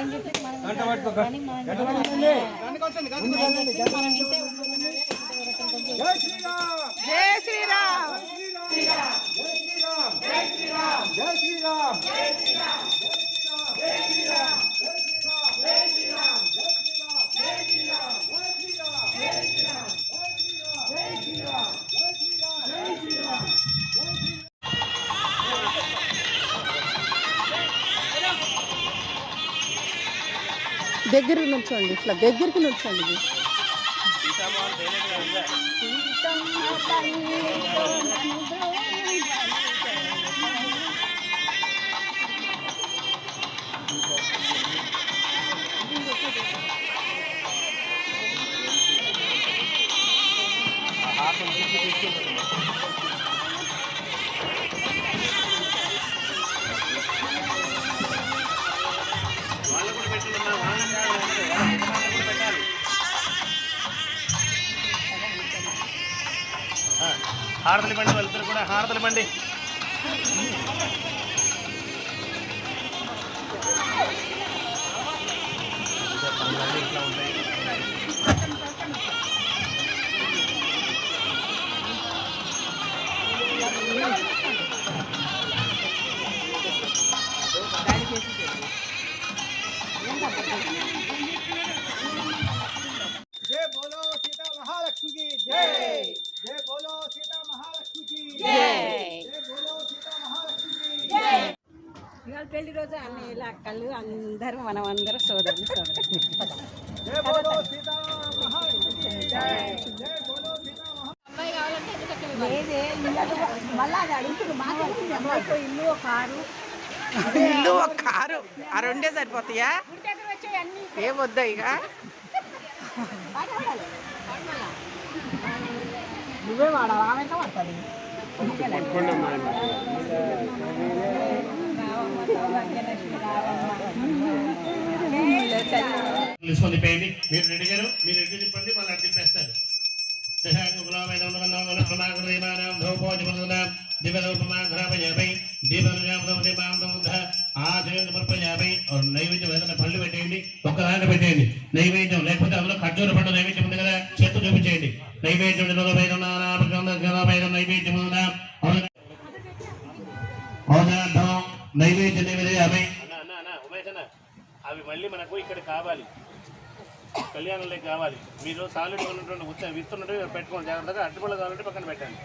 ఆయన చెప్పేది మనం. కానీ మనం వినాలి. ఆయన చెప్పేది మనం వింటే ఉండాలి. జై శ్రీరామ్. జై శ్రీరామ్. జై శ్రీరామ్. జై శ్రీరామ్. దగ్గర నుంచోండి ఇట్లా దగ్గరికి నుంచోండి తీసుకుంటారు హారతలు బండి వాళ్ళిద్దరు కూడా హారతలు బండి. ఇట్లా ఉంటాయి. పెళ్ళి రోజు అన్నయ్యలు అక్కలు అందరూ మనం అందరూ సోదరులు ఇల్లు ఒక కారు. ఆ రెండే సరిపోతాయా? ఏం వద్దా ఇక? నువ్వే వాడాలి ఆమె పడుతుంది మీరు రెడీ మీరు రెడీ తిప్పండి మళ్ళీ అటు తిప్పేస్తారు నైవేద్యం ఏదైనా పళ్ళు పెట్టేయండి ఒక్క దాంట్లో పెట్టేయండి. నైవేద్యం లేకపోతే అందులో ఖర్జూర పండు నైవేద్యం ఉంది కదా చేత్తు చూపించేయండి. నైవేద్యం నైవేద్యం నైవేద్య నైవేద్య అభి అవి మళ్ళీ మనకు ఇక్కడ కావాలి కళ్యాణంలో కావాలి మీరు సాలిడ్ ఉన్నటువంటి ఉత్త విత్తున్నట్టు పెట్టుకోండి జాగ్రత్తగా అట్టుపళ్ళు కావాలంటే పక్కన పెట్టండి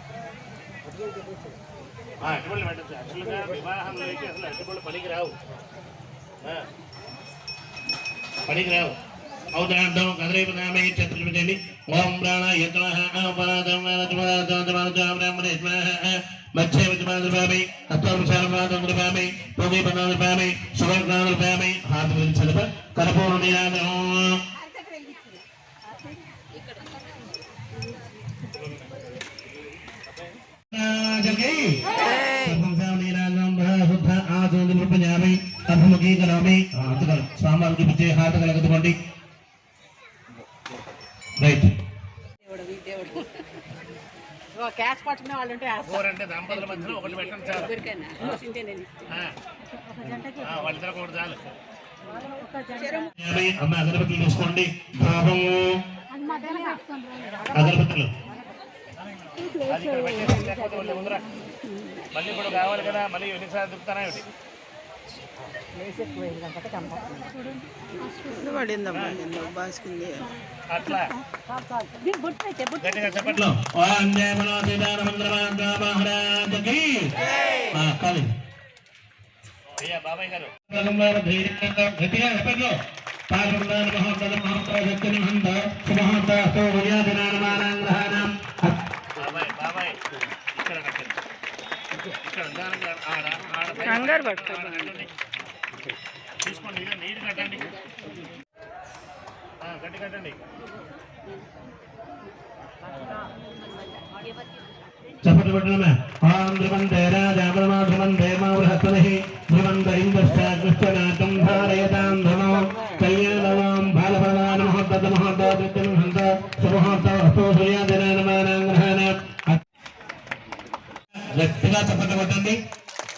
ఆ, పెట్టచ్చు యాక్చువల్గా వివాహంలోకి అసలు అట్టుపళ్ళు పనికి రావు పనికి రావు ఔదార్థం కదలైపదామే చతుర్విధి ఓం ప్రాణ యత్న పరాధం పరాదం మధ్య విద్యమాదృపామి అత్వామి పొగి పదాదృపామి సువర్ణాదృపామి హాత చదప కర్పూర నీరాజం స్వామి చూపించే హాత కలగదుకోండి పట్టుకునే వాళ్ళు ఉంటే అంటే దంపతుల మధ్యలో ఒకటి పెట్టండి చాలు. వాళ్ళిద్దరు ఒకటి చాలు. అమ్మ అగరబత్తులు తీసుకోండి. భావము అగరబత్తులు. అది ఇక్కడ పెట్టేసి లేకపోతే వాళ్ళు ముందర. మళ్ళీ ఇప్పుడు కావాలి కదా మళ్ళీ ఎన్నిసార్లు దుక్కుతానా ఏమిటి పడిందమ్మా ఎన్నో బాసుకుంది అట్లా గట్టిగా చెప్పట్లో ఓం జయ మనో సీతారామచంద్రమాంధ్రమహారాజకి కాదు అయ్యా బాబాయ్ గారు గట్టిగా చెప్పట్లో పాల్గొన్నారు మహోత్తర మహోత్తర శక్తిని హంత సుమహంత సోమయాదినానమానాంగ్రహాణం బాబాయ్ బాబాయ్ ఇక్కడ కట్టండి ఇక్కడ దానికి ఆడ ఆడ పైన కంగారు ఆడ కట్టండి. తీసుకోండి ఇదే నీరు కట్టండి. గట్టి కట్టండి. చప్పట్లు పెట్టడమే ఆం మా బృహస్పతి ధారయతాం హంత సుమహోత్త గట్టిగా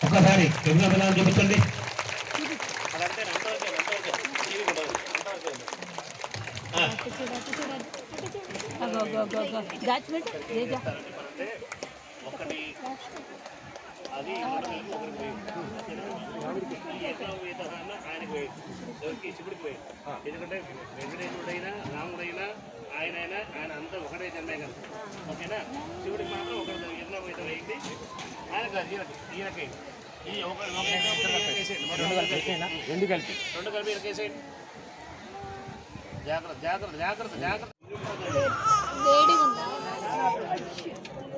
ఒక్కసారి పిల్లలు చూపించండి. ఎందుకంటే వెంకటేశ్వరుడైనా రాముడైనా ఆయన అయినా ఆయన అంతా ఒకటే జన్మే కదా ఓకేనా శివుడికి మాత్రం ఒకటి ఎన్నో వేద అయింది ఆయన కాదు ఈయనకి ఈయనకి ఈ ఒక ఒక యజ్ఞం వేసేయండి. మొత్తం రెండు కలిపి రెండు కలిపి ఈయనకి వేసేయండి జాగ్రత్త జాగ్రత్త జాగ్రత్త జాగ్రత్త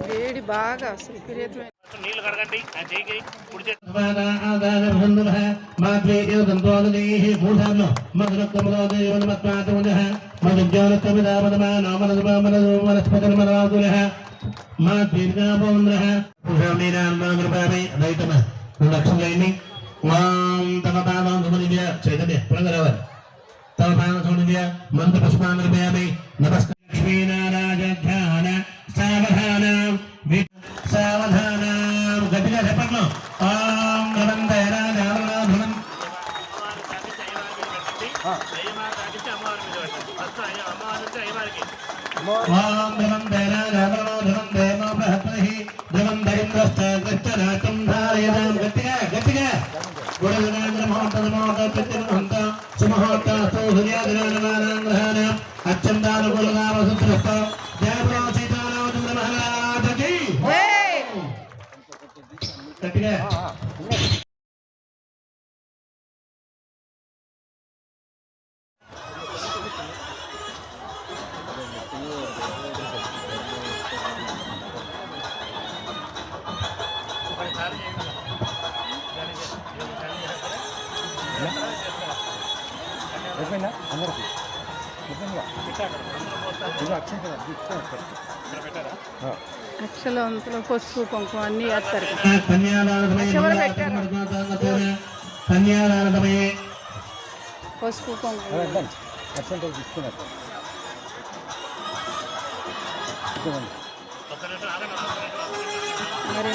వేడి బాగా అసలు విపరీతమైన నీళ్లు కడగండి ఆ చేయికి కుడి చేతి చైతన్య పునగరావాలి తమ పాదం చూడండి మంత్ర పుష్పాన్ని నమస్కారం. లక్ష్మీనారాయణ సావధాన. సావధాన. గట్టిగా చెప్పట్లు ఓం నమందర నామనాథనం ఓం నమందర నామనాథనం దేవ ధ్రువందరింద్రస్థ గచ్చరాటం ధారయదాం గట్టిగా గట్టిగా గురుజనాంద్ర మహోత్తర మహోత్తర ప్రత్యుహంత సుమహోత్త సౌర్యాదినానాం గ్రహాణ అత్యంతానుకూలంగా వసుత్రస్థ జయ సీతారామచంద్ర మహారాజకి గట్టిగా అక్షలు అంతలో పసుపు కుంకుమ అన్నీ వేస్తారు. పసుపు కుంకుమ. మరి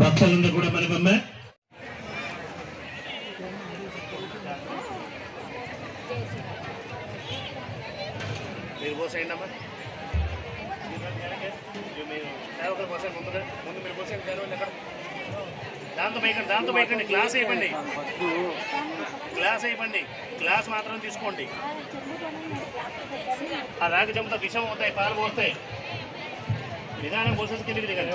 భక్తులందరూ కూడా మన బొమ్మ. మీరు పోసేయండి అమ్మా. మీరు సేవకులు ముందు ముందు మీరు పోసేయండి సేవకులు ఎక్కడ దాంతో వేయకండి దాంతో వేయకండి గ్లాస్ వేయకండి గ్లాస్ వేయకండి గ్లాస్ మాత్రం తీసుకోండి. ఆ రాగి చెంపుతో విషం అవుతాయి పాలు పోస్తాయి. నిదానం పోసేసి కిందికి దిగండి.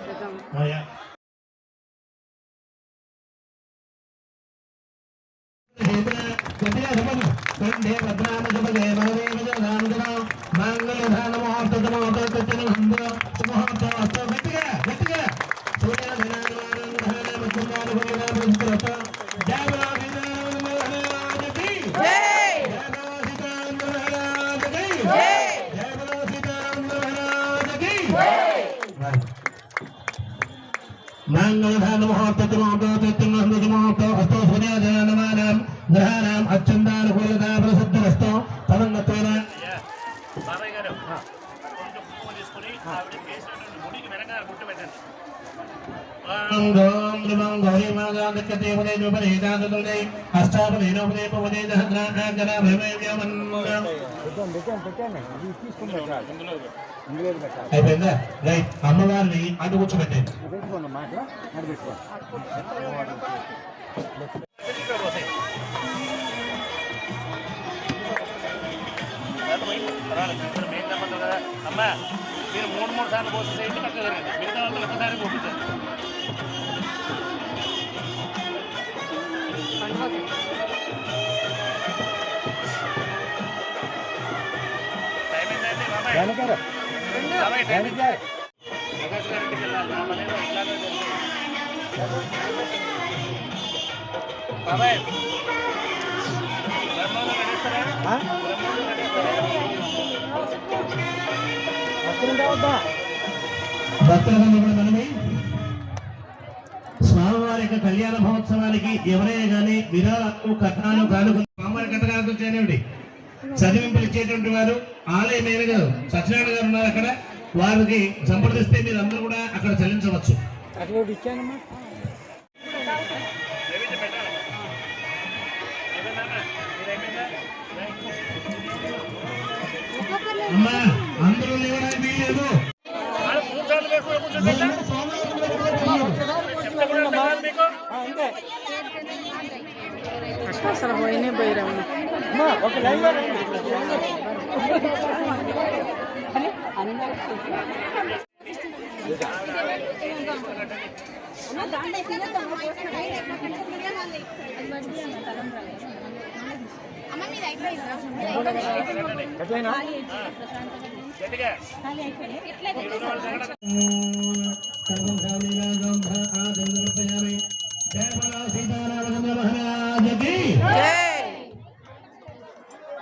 Oh yeah. ధనాగమానం గ్రహాణం అత్యంతానుకూలత ప్రసిద్ధవస్తో తదన్నత్వేన బాబాయ్ గారు కొంచెం కుంకుమ తీసుకుని ఆవిడ చేసినటువంటి వెనకాల గుట్టు పెట్టండి అయిపోయిందా? రైట్ అమ్మవారిని అడ్డు కూర్చోబెట్టండి అమ్మా మీరు మూడు మూడు సార్లు పోసేసేయండి పక్క జరిగింది మిగతా వాళ్ళు ఒకసారి పంపించండి టైం మనమే స్వామివారి యొక్క కళ్యాణ మహోత్సవానికి ఎవరైనా కానీ విరాళాలు కట్నాలు కానుకలు స్వామివారి కట్టకాలకు చేయనివ్వండి చదివింపులు ఇచ్చేటువంటి వారు ఆలయ మేనేజర్ సత్యనారాయణ గారు ఉన్నారు అక్కడ. వారికి సంప్రదిస్తే మీరు అందరూ కూడా అక్కడ చెల్లించవచ్చు. అమ్మా అందరూ లేవడానికి వీల్లేదు ఆడ కూర్చోండి మీరు కూడా కూర్చోండి చెప్తే కూడా అర్థం ఆదం సమర్పయామి జయ బలా సీతారామచంద్ర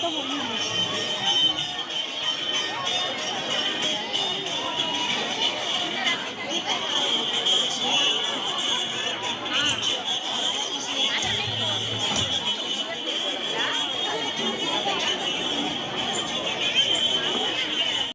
都好用。